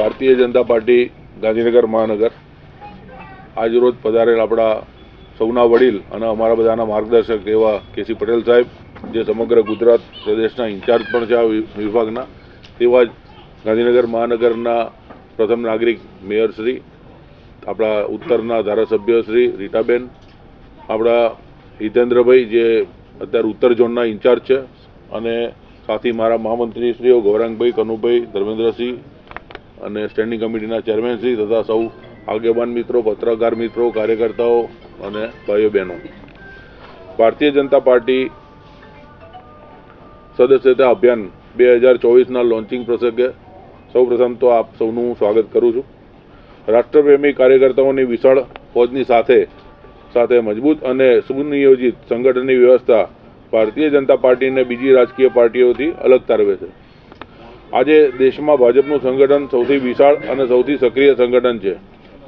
ભારતીય જનતા પાર્ટી, ગાંધીનગર મહાનગર આજરોજ પધારેલ આપણા સૌના વડીલ અને અમારા બધાના માર્ગદર્શક એવા કેસી પટેલ સાહેબ, જે સમગ્ર ગુજરાત પ્રદેશના ઇન્ચાર્જ પણ છે આ વિભાગના, તેવા જ ગાંધીનગર મહાનગરના પ્રથમ નાગરિક મેયર શ્રી, આપણા ઉત્તરના ધારાસભ્ય શ્રી રીટાબેન, આપણા હિતેન્દ્રભાઈ જે અત્યારે ઉત્તર ઝોનના ઇન્ચાર્જ છે, અને સાથી મારા મહામંત્રી શ્રીઓ ગૌરાંગભાઈ, કનુભાઈ, ધર્મેન્દ્રસિંહ અને સ્ટેન્ડિંગ કમિટીના ચેરમેનશ્રી તથા સૌ આગેવાન મિત્રો, પત્રકાર મિત્રો, કાર્યકર્તાઓ અને ભાઈઓ બહેનો. ભારતીય જનતા પાર્ટી સદસ્યતા અભિયાન બે હજાર ચોવીસના લોન્ચિંગ પ્રસંગે સૌપ્રથમ તો આપ સૌનું સ્વાગત કરું છું. રાષ્ટ્રપ્રેમી કાર્યકર્તાઓની વિશાળ ફોજની સાથે સાથે મજબૂત અને સુનિયોજિત સંગઠનની વ્યવસ્થા ભારતીય જનતા પાર્ટીને બીજી રાજકીય પાર્ટીઓથી અલગ તારવે છે. આજે દેશમાં ભાજપનું સંગઠન સૌથી વિશાળ અને સૌથી સક્રિય સંગઠન છે.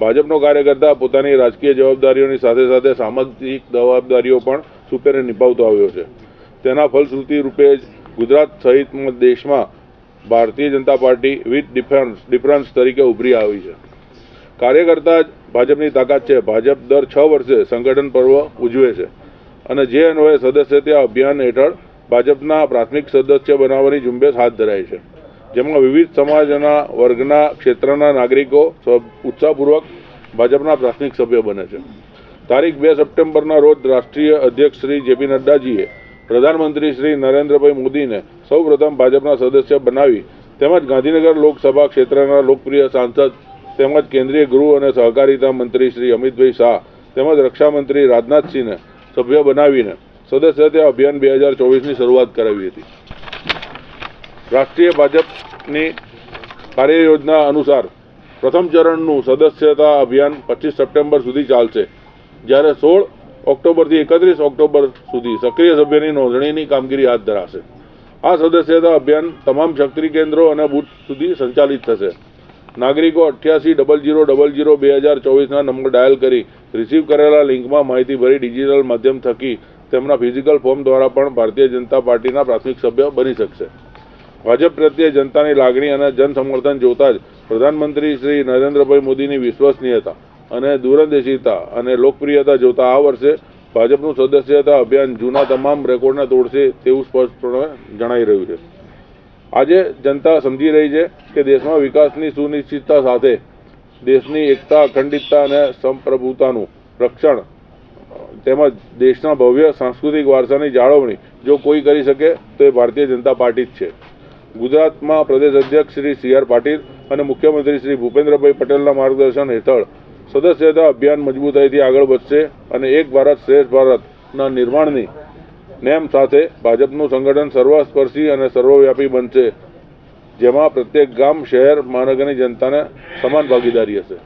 ભાજપનો કાર્યકર્તા પોતાની રાજકીય જવાબદારીઓની સાથે સાથે સામાજિક જવાબદારીઓ પણ સુપેરે નિભાવતો આવ્યો છે. તેના ફલશ્રુતિ રૂપે જ ગુજરાત સહિત દેશમાં Bharatiya Janata party with difference difference તરીકે ઉભરી આવી છે. કાર્યકર્તા જ ભાજપની તાકાત છે. ભાજપ દર છ વર્ષે સંગઠન પર્વ ઉજવે છે અને જે અન્વયે સદસ્યતા અભિયાન હેઠળ ભાજપના પ્રાથમિક સદસ્ય બનાવવાની ઝુંબેશ હાથ ધરાય છે. જેમાં વિવિધ સમાજના વર્ગના ક્ષેત્રના નાગરિકો ઉત્સાહપૂર્વક ભાજપના પ્રાથમિક સભ્ય બને છે. તારીખ બે સપ્ટેમ્બરના રોજ રાષ્ટ્રીય અધ્યક્ષ શ્રી જેપી નડ્ડાજીએ પ્રધાનમંત્રી શ્રી નરેન્દ્રભાઈ મોદીને સૌપ્રથમ ભાજપના સદસ્ય બનાવી તેમજ ગાંધીનગર લોકસભા ક્ષેત્રના લોકપ્રિય સાંસદ તેમજ કેન્દ્રીય ગૃહ અને સહકારિતા મંત્રી શ્રી અમિતભાઈ શાહ તેમજ રક્ષામંત્રી રાજનાથસિંહને સભ્ય બનાવીને સદસ્યતા અભિયાન બે હજાર ચોવીસની શરૂઆત કરાવી હતી. રાષ્ટ્રીય ભાજપની કાર્યયોજના અનુસાર પ્રથમ ચરણનું સદસ્યતા અભિયાન પચીસ સપ્ટેમ્બર સુધી ચાલશે. જ્યારે સોળ ઓક્ટોબરથી એકત્રીસ ઓક્ટોબર સુધી સક્રિય સભ્યની નોંધણીની કામગીરી હાથ ધરાશે. આ સદસ્યતા અભિયાન તમામ શક્તિ કેન્દ્રો અને બૂથ સુધી સંચાલિત થશે. નાગરિકો અઠ્યાસી ડબલ જીરો ડબલ જીરો બે હજાર ચોવીસના નંબર ડાયલ કરી રિસીવ કરેલા લિંકમાં માહિતી ભરી ડિજિટલ માધ્યમ થકી તેમના ફિઝિકલ ફોર્મ દ્વારા પણ ભારતીય જનતા પાર્ટીના પ્રાથમિક સભ્ય બની શકશે. ભાજપ પ્રત્યે જનતાની લાગણી અને જનસમર્થન જોતા જ પ્રધાનમંત્રી શ્રી નરેન્દ્રભાઈ મોદીની વિશ્વસનીયતા અને દૂરંદેશીતા અને લોકપ્રિયતા જોતા આ વર્ષે ભાજપનું સદસ્યતા અભિયાન જૂના તમામ રેકોર્ડને તોડશે તેવું સ્પષ્ટપણે જણાઈ રહ્યું છે. આજે જનતા સમજી રહી છે કે દેશમાં વિકાસની સુનિશ્ચિતતા સાથે દેશની એકતા, અખંડિતતા અને સંપ્રભુતાનું રક્ષણ, તેમજ દેશના ભવ્ય સાંસ્કૃતિક વારસાની જાળવણી જો કોઈ કરી શકે તો એ ભારતીય જનતા પાર્ટી જ છે. ગુજરાતમાં પ્રદેશ અધ્યક્ષ શ્રી સી આર પાટીલ અને મુખ્યમંત્રી શ્રી ભૂપેન્દ્રભાઈ પટેલના માર્ગદર્શન હેઠળ સદસ્યતા અભિયાન મજબૂતાઈથી આગળ વધશે અને એક ભારત શ્રેષ્ઠ ભારતના નિર્માણની નેમ સાથે ભાજપનું સંગઠન સર્વસ્પર્શી અને સર્વવ્યાપી બનશે, જેમાં પ્રત્યેક ગામ, શહેર, મહાનગરની જનતાને સમાન ભાગીદારી હશે.